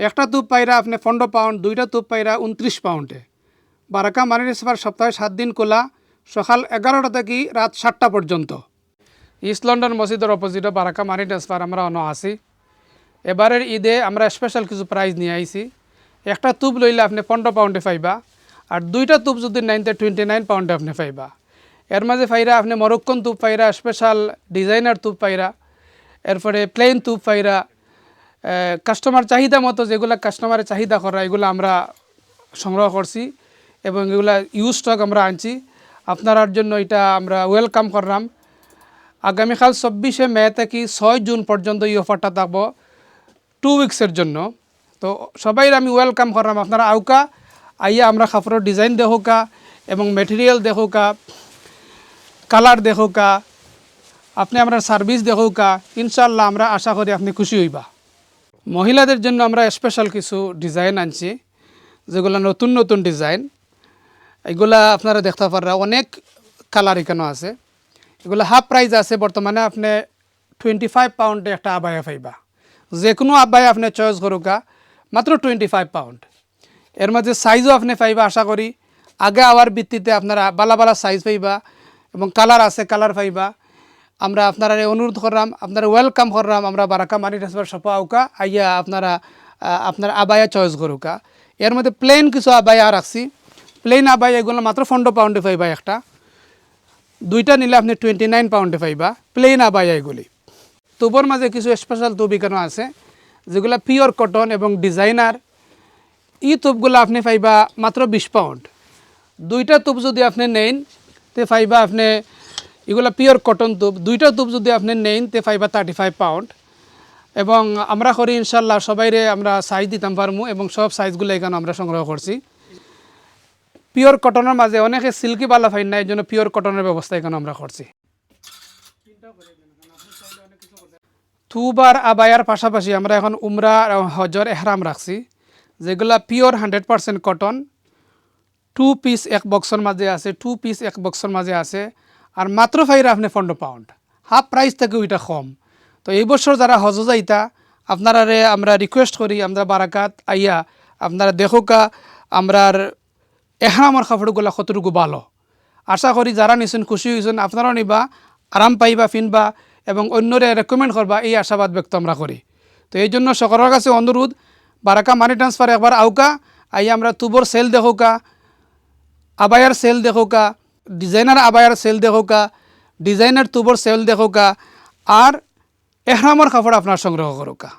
একটা তুপ পাইরা আপনি পনেরো পাউন্ড, দুইটা তুপ পাইরা উনত্রিশ পাউন্ডে। বারাকা মানি রেসিপার সপ্তাহে সাত দিন খোলা, সকাল এগারোটা থেকে রাত সাতটা পর্যন্ত। ইস্ট লন্ডন মসজিদের অপোজিটে বারাকা মানি ট্রান্সফার আমরা অন আছি। এবারের ঈদে আমরা স্পেশাল কিছু প্রাইজ নিয়ে আইছি। একটা তুপ লইলে আপনি পনেরো পাউন্ডে পাইবা, আর দুইটা তুপ যদি নেন তো টোয়েন্টি নাইন পাউন্ডে আপনি পাইবা। এর মাঝে পাইরা আপনি মরক্কন তুপ পাইরা স্পেশাল ডিজাইনার তুপ পাইরা, এরপরে প্লেন তুপ পাইরা কাস্টমার চাহিদা মতো যেগুলো কাস্টমারের চাহিদা করা, এগুলো আমরা সংগ্রহ করছি এবং এগুলা ইউজ স্টক আমরা আনছি। আপনার জন্য এটা আমরা ওয়েলকাম করলাম। আগামীকাল চব্বিশে মে থেকে ছয় জুন পর্যন্ত এই অফারটা থাকব টু উইক্সের জন্য। তো সবাই আমি ওয়েলকাম করলাম। আপনারা আউকা, আইয়া আমরা কাপড়ের ডিজাইন দেখোকা এবং মেটেরিয়াল দেখোকা কালার দেখোকা, আপনি আমরা সার্ভিস দেখোকা ইনশাল্লাহ আমরা আশা করি আপনি খুশি হইবা। মহিলাদের জন্য আমরা স্পেশাল কিছু ডিজাইন আনছি, যেগুলো নতুন নতুন ডিজাইন এগুলা আপনারা দেখতে পাররা, অনেক কালার এখানে আছে। এগুলো হাফ প্রাইস আছে, বর্তমানে আপনি টোয়েন্টি ফাইভ পাউন্ডে একটা আবায়া পাইবা। যে কোনো আবায়া আপনি চয়েস করুকা মাত্র টোয়েন্টি ফাইভ পাউন্ড এর মাঝে সাইজও আপনি পাইবা, আশা করি। আগে আওয়ার ভিত্তিতে আপনারা বালা বালা সাইজ পাইবা এবং কালার আছে কালার পাইবা। আমরা আপনারা অনুরোধ করলাম, আপনারা ওয়েলকাম করলাম, আমরা বারাকা মানি ট্রান্সফার সপা আউকা, আইয়া আপনারা আপনার আবায়া চয়েস করুকা। এর মধ্যে প্লেন কিছু আবায়া রাখছি। প্লেন আবায়া এগুলো মাত্র পনেরো পাউন্ডে পাইবা একটা। দুইটা নিলে আপনি টোয়েন্টি নাইন পাউন্ডে পাইবা। প্লেন আবায়া এগুলি। তুবর মাঝে কিছু স্পেশাল তুব এখানে আছে, যেগুলো পিওর কটন এবং ডিজাইনার ই তুপগুলো আপনি পাইবা মাত্র বিশ পাউন্ড দুইটা তুপ যদি আপনি নেন, তে পাইবা আপনি এগুলো পিওর কটন তুপ দুইটা তুপ যদি আপনি নেন, তে ফাইভ বা থার্টি ফাইভ পাউন্ড এবং আমরা করি ইনশাল্লাহ, সবাইরে আমরা সাইজ দিতাম পারমু এবং সব সাইজগুলো এখানে আমরা সংগ্রহ করছি। পিওর কটনের মাঝে অনেকে সিল্কি বালা ফাইন না এই জন্য পিওর কটনের ব্যবস্থা এখানে আমরা করছি। থুবার আবায়ার পাশাপাশি আমরা এখন উমরা হজর এহরাম রাখছি, যেগুলা pure hundred percent cotton two piece এক বক্সর মাঝে আছে টু পিস এক বক্সের মাঝে আছে। আর মাত্র ফাইরা আপনি পনেরো পাউন্ড হাফ প্রাইস থেকে ওইটা কম। তো এই বছর যারা হজ যাইতা আপনারা আমরা রিকোয়েস্ট করি, আমরা বারাকাত আইয়া, আপনারা দেখোকা আমরার এহরামর কাপড়গুলো কতটুকু ভালো। আশা করি যারা নিছেন খুশি হয়েছেন আপনারাও নিবা, আরাম পাইবা, ফিনবা এবং অন্যরে রেকমেন্ড করবা, এই আশাবাদ ব্যক্ত আমরা করি। তো এই জন্য সকলের কাছে অনুরোধ, বারাকা মানি ট্রান্সফার একবার আউকা আই আমরা তুবর সেল দেখোকা, আবায়ার সেল দেখোকা ডিজাইনার আবায়ার সেল দেখোকা ডিজাইনার তুবর সেল দেখোকা আর এহরামর কাপড় আপনার সংগ্রহ করোকা